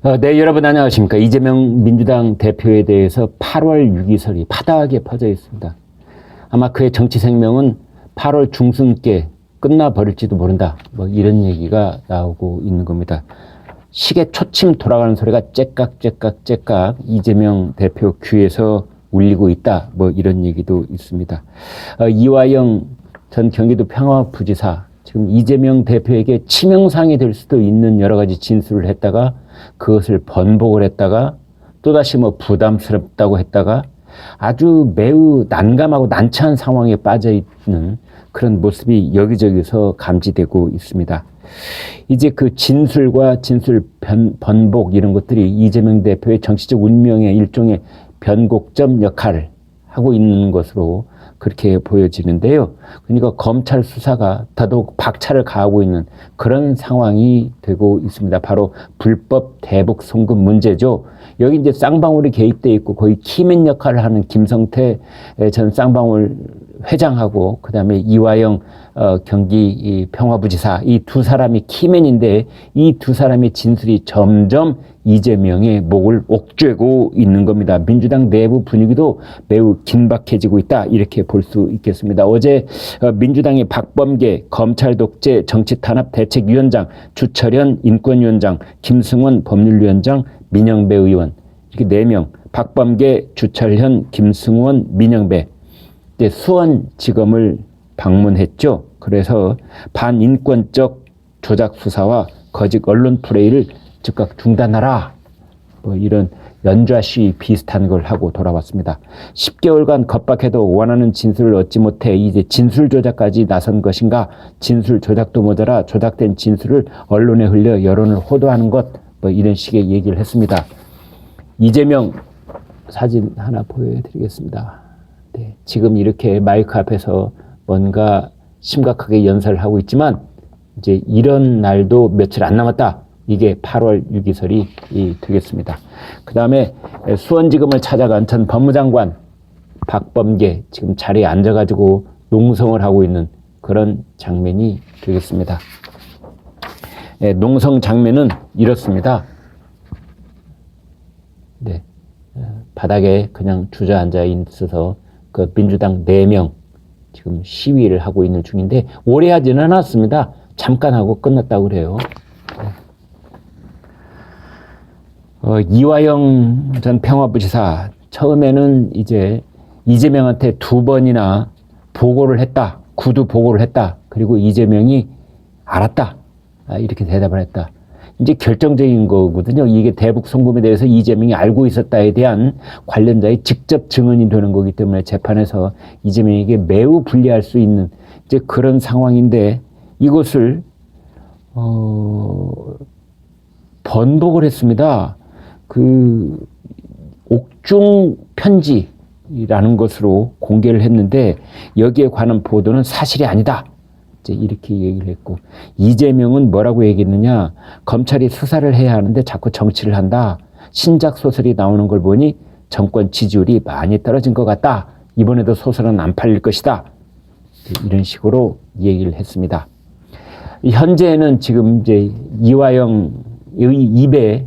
어, 네, 여러분 안녕하십니까. 이재명 민주당 대표에 대해서 8월 유기설이 파다하게 퍼져 있습니다. 아마 그의 정치 생명은 8월 중순께 끝나버릴지도 모른다. 뭐 이런 얘기가 나오고 있는 겁니다. 시계 초침 돌아가는 소리가 째깍째깍 째깍 이재명 대표 귀에서 울리고 있다. 뭐 이런 얘기도 있습니다. 어, 이화영 전 경기도 평화부지사 지금 이재명 대표에게 치명상이 될 수도 있는 여러 가지 진술을 했다가 그것을 번복을 했다가 또다시 뭐 부담스럽다고 했다가 아주 매우 난감하고 난처한 상황에 빠져 있는 그런 모습이 여기저기서 감지되고 있습니다. 이제 그 진술과 진술 변, 번복 이런 것들이 이재명 대표의 정치적 운명의 일종의 변곡점 역할을 하고 있는 것으로 그렇게 보여지는데요. 그러니까 검찰 수사가 더더욱 박차를 가하고 있는 그런 상황이 되고 있습니다. 바로 불법 대북 송금 문제죠. 여기 이제 쌍방울이 개입돼 있고 거의 키맨 역할을 하는 김성태 전 쌍방울 회장하고 그다음에 이화영 어, 경기 이 평화부지사 이 두 사람이 키맨인데 이 두 사람의 진술이 점점 이재명의 목을 옥죄고 있는 겁니다. 민주당 내부 분위기도 매우 긴박해지고 있다 이렇게 볼 수 있겠습니다. 어제 어, 민주당의 박범계 검찰 독재 정치 탄압 대책위원장 주철현 인권위원장 김승원 법률위원장 민영배 의원 이렇게 네 명 박범계 주철현 김승원 민영배 수원지검을 방문했죠. 그래서 반인권적 조작 수사와 거짓 언론 플레이를 즉각 중단하라. 뭐 이런 연좌 시위 비슷한 걸 하고 돌아왔습니다. 10개월간 겁박해도 원하는 진술을 얻지 못해 이제 진술 조작까지 나선 것인가? 진술 조작도 모자라 조작된 진술을 언론에 흘려 여론을 호도하는 것. 뭐 이런 식의 얘기를 했습니다. 이재명 사진 하나 보여드리겠습니다. 네, 지금 이렇게 마이크 앞에서 뭔가 심각하게 연설을 하고 있지만 이제 이런 날도 며칠 안 남았다. 이게 8월 유기설이 되겠습니다. 그 다음에 수원지검을 찾아간 전 법무장관 박범계 지금 자리에 앉아가지고 농성을 하고 있는 그런 장면이 되겠습니다. 예, 농성 장면은 이렇습니다. 네, 어, 바닥에 그냥 주저앉아 있어서 그 민주당 4명 지금 시위를 하고 있는 중인데 오래 하지는 않았습니다. 잠깐 하고 끝났다고 그래요. 어, 이화영 전 평화부지사 처음에는 이제 이재명한테 두 번이나 보고를 했다. 구두 보고를 했다. 그리고 이재명이 알았다. 아, 이렇게 대답을 했다. 이제 결정적인 거거든요. 이게 대북 송금에 대해서 이재명이 알고 있었다에 대한 관련자의 직접 증언이 되는 거기 때문에 재판에서 이재명에게 매우 불리할 수 있는 이제 그런 상황인데 이것을 어, 번복을 했습니다. 그 옥중 편지라는 것으로 공개를 했는데 여기에 관한 보도는 사실이 아니다. 이제 이렇게 얘기를 했고 이재명은 뭐라고 얘기했느냐? 검찰이 수사를 해야 하는데 자꾸 정치를 한다. 신작 소설이 나오는 걸 보니 정권 지지율이 많이 떨어진 것 같다. 이번에도 소설은 안 팔릴 것이다. 이런 식으로 얘기를 했습니다. 현재는 지금 이제 이화영의 입에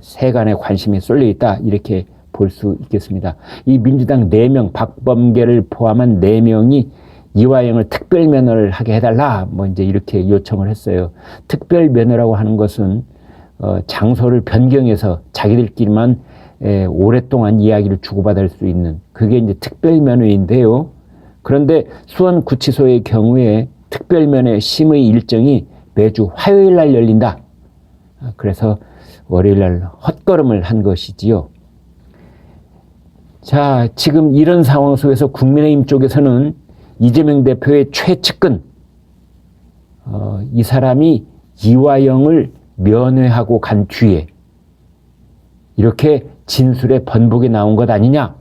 세간의 관심이 쏠려 있다. 이렇게 볼 수 있겠습니다. 이 민주당 4명 박범계를 포함한 4명이 이화영을 특별 면허를 하게 해달라 뭐 이제 이렇게 요청을 했어요. 특별 면허라고 하는 것은 어, 장소를 변경해서 자기들끼리만 에, 오랫동안 이야기를 주고받을 수 있는 그게 이제 특별 면허인데요. 그런데 수원 구치소의 경우에 특별 면허 심의 일정이 매주 화요일 날 열린다. 아, 그래서 월요일 날 헛걸음을 한 것이지요. 자, 지금 이런 상황 속에서 국민의힘 쪽에서는 이재명 대표의 최측근 어, 이 사람이 이화영을 면회하고 간 뒤에 이렇게 진술의 번복이 나온 것 아니냐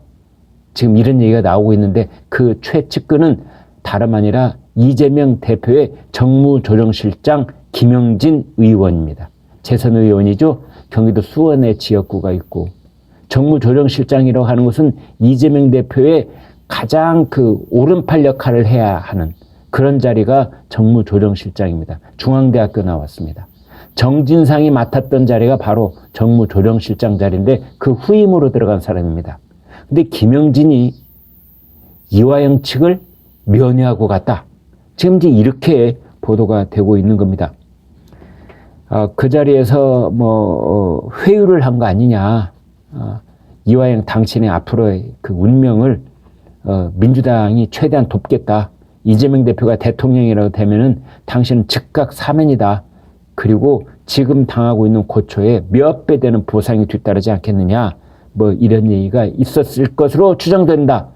지금 이런 얘기가 나오고 있는데 그 최측근은 다름 아니라 이재명 대표의 정무조정실장 김영진 의원입니다. 재선 의원이죠. 경기도 수원에 지역구가 있고 정무조정실장이라고 하는 것은 이재명 대표의 가장 그 오른팔 역할을 해야 하는 그런 자리가 정무조정실장입니다. 중앙대학교 나왔습니다. 정진상이 맡았던 자리가 바로 정무조정실장 자리인데 그 후임으로 들어간 사람입니다. 근데 김영진이 이화영 측을 면회하고 갔다. 지금 이제 이렇게 보도가 되고 있는 겁니다. 어, 그 자리에서 뭐 어, 회유를 한 거 아니냐. 어, 이화영 당신의 앞으로의 그 운명을 어, 민주당이 최대한 돕겠다. 이재명 대표가 대통령이라고 되면은 당신은 즉각 사면이다. 그리고 지금 당하고 있는 고초에 몇 배 되는 보상이 뒤따르지 않겠느냐. 뭐 이런 얘기가 있었을 것으로 추정된다.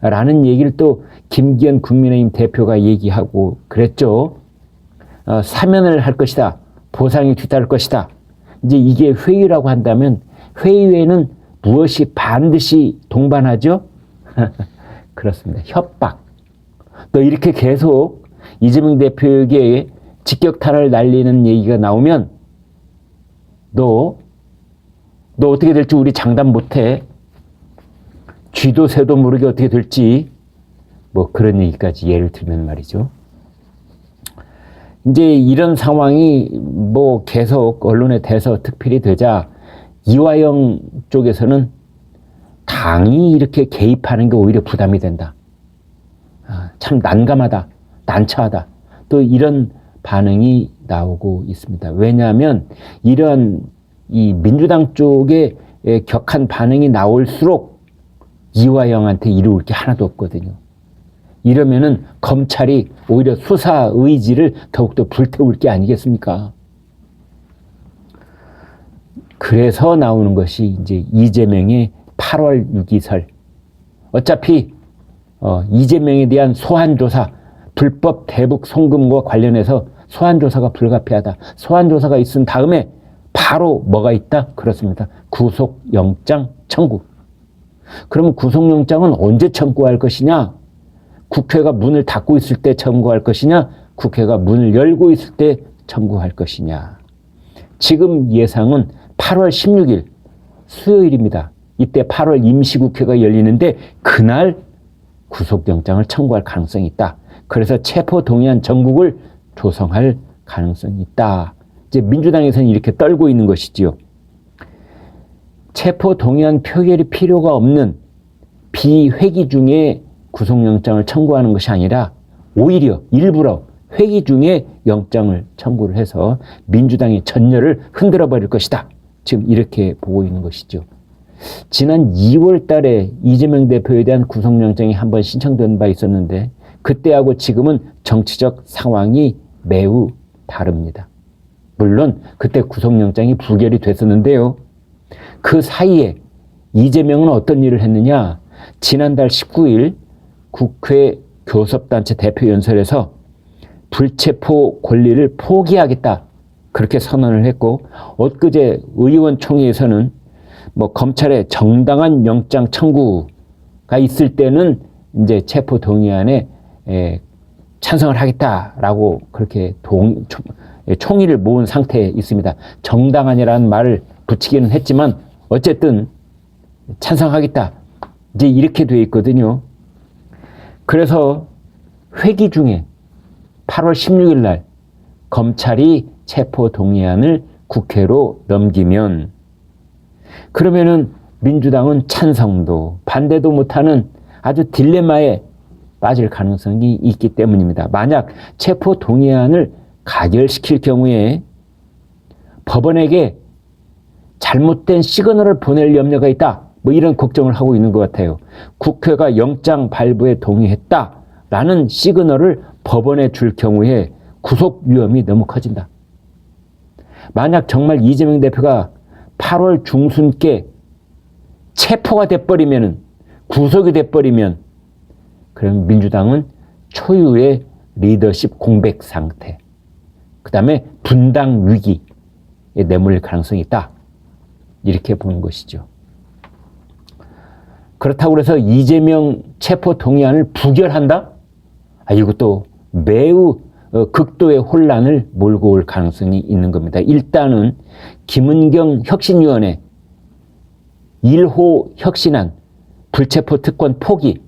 라는 얘기를 또 김기현 국민의힘 대표가 얘기하고 그랬죠. 어, 사면을 할 것이다. 보상이 뒤따를 것이다. 이제 이게 회의라고 한다면 회의에는 무엇이 반드시 동반하죠? 그렇습니다. 협박. 또 이렇게 계속 이재명 대표에게 직격탄을 날리는 얘기가 나오면 너, 너 어떻게 될지 우리 장담 못해. 쥐도 새도 모르게 어떻게 될지 뭐 그런 얘기까지 예를 들면 말이죠. 이제 이런 상황이 뭐 계속 언론에 대서 특필이 되자 이화영 쪽에서는 당이 이렇게 개입하는 게 오히려 부담이 된다. 아, 참 난감하다, 난처하다. 또 이런 반응이 나오고 있습니다. 왜냐하면 이런 이 민주당 쪽에 격한 반응이 나올수록 이화영한테 이루을 게 하나도 없거든요. 이러면은 검찰이 오히려 수사 의지를 더욱더 불태울 게 아니겠습니까? 그래서 나오는 것이 이제 이재명의 8월 6기설. 어차피 어, 이재명에 대한 소환 조사, 불법 대북 송금과 관련해서 소환 조사가 불가피하다. 소환 조사가 있은 다음에 바로 뭐가 있다? 그렇습니다. 구속 영장 청구. 그러면 구속영장은 언제 청구할 것이냐? 국회가 문을 닫고 있을 때 청구할 것이냐? 국회가 문을 열고 있을 때 청구할 것이냐? 지금 예상은 8월 16일 수요일입니다. 이때 8월 임시국회가 열리는데 그날 구속영장을 청구할 가능성이 있다. 그래서 체포 동의안 전국을 조성할 가능성이 있다. 이제 민주당에서는 이렇게 떨고 있는 것이지요. 체포 동의안 표결이 필요가 없는 비회기 중에 구속영장을 청구하는 것이 아니라 오히려 일부러 회기 중에 영장을 청구를 해서 민주당의 전열을 흔들어 버릴 것이다. 지금 이렇게 보고 있는 것이죠. 지난 2월 달에 이재명 대표에 대한 구속영장이 한 번 신청된 바 있었는데 그때하고 지금은 정치적 상황이 매우 다릅니다. 물론 그때 구속영장이 부결이 됐었는데요. 그 사이에 이재명은 어떤 일을 했느냐? 지난달 19일 국회 교섭단체 대표연설에서 불체포 권리를 포기하겠다. 그렇게 선언을 했고, 엊그제 의원총회에서는 뭐 검찰의 정당한 영장 청구가 있을 때는 이제 체포 동의안에 에, 찬성을 하겠다라고 그렇게 동, 총, 총의를 모은 상태에 있습니다. 정당한이라는 말을 붙이기는 했지만 어쨌든 찬성하겠다. 이제 이렇게 돼 있거든요. 그래서 회기 중에 8월 16일 날 검찰이 체포 동의안을 국회로 넘기면 그러면은 민주당은 찬성도 반대도 못하는 아주 딜레마에 빠질 가능성이 있기 때문입니다. 만약 체포 동의안을 가결시킬 경우에 법원에게 잘못된 시그널을 보낼 염려가 있다. 뭐 이런 걱정을 하고 있는 것 같아요. 국회가 영장 발부에 동의했다 라는 시그널을 법원에 줄 경우에 구속 위험이 너무 커진다. 만약 정말 이재명 대표가 8월 중순께 체포가 돼버리면 구속이 돼버리면 그럼 민주당은 초유의 리더십 공백 상태, 그 다음에 분당 위기에 내몰릴 가능성이 있다. 이렇게 보는 것이죠. 그렇다고 해서 이재명 체포 동의안을 부결한다? 아, 이것도 매우 어, 극도의 혼란을 몰고 올 가능성이 있는 겁니다. 일단은 김은경 혁신위원회 1호 혁신안 불체포 특권 포기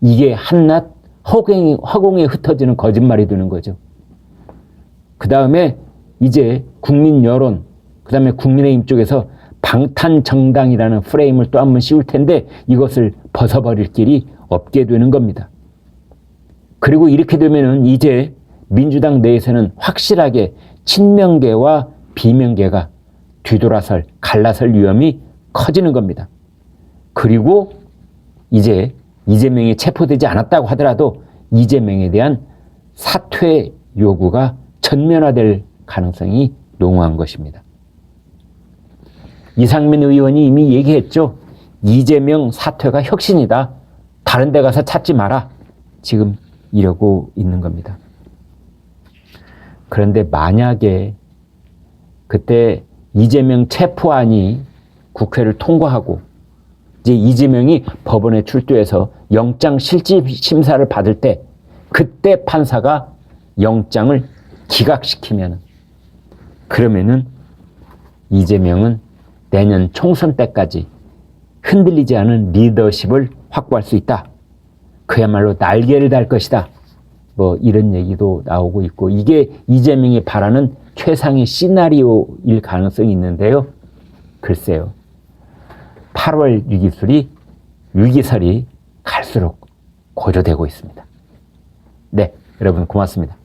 이게 한낱 허공에, 허공에 흩어지는 거짓말이 되는 거죠. 그 다음에 이제 국민 여론, 그 다음에 국민의힘 쪽에서 방탄 정당이라는 프레임을 또 한 번 씌울 텐데 이것을 벗어버릴 길이 없게 되는 겁니다. 그리고 이렇게 되면은 이제 민주당 내에서는 확실하게 친명계와 비명계가 뒤돌아설, 갈라설 위험이 커지는 겁니다. 그리고 이제 이재명이 체포되지 않았다고 하더라도 이재명에 대한 사퇴 요구가 전면화될 가능성이 농후한 것입니다. 이상민 의원이 이미 얘기했죠. 이재명 사퇴가 혁신이다. 다른 데 가서 찾지 마라. 지금 이러고 있는 겁니다. 그런데 만약에 그때 이재명 체포안이 국회를 통과하고 이제 이재명이 법원에 출두해서 영장 실질 심사를 받을 때 그때 판사가 영장을 기각시키면 그러면은 이재명은 내년 총선 때까지 흔들리지 않은 리더십을 확보할 수 있다. 그야말로 날개를 달 것이다. 뭐 이런 얘기도 나오고 있고 이게 이재명이 바라는 최상의 시나리오일 가능성이 있는데요. 글쎄요. 8월 위기설이 위기설이 갈수록 고조되고 있습니다. 네, 여러분 고맙습니다.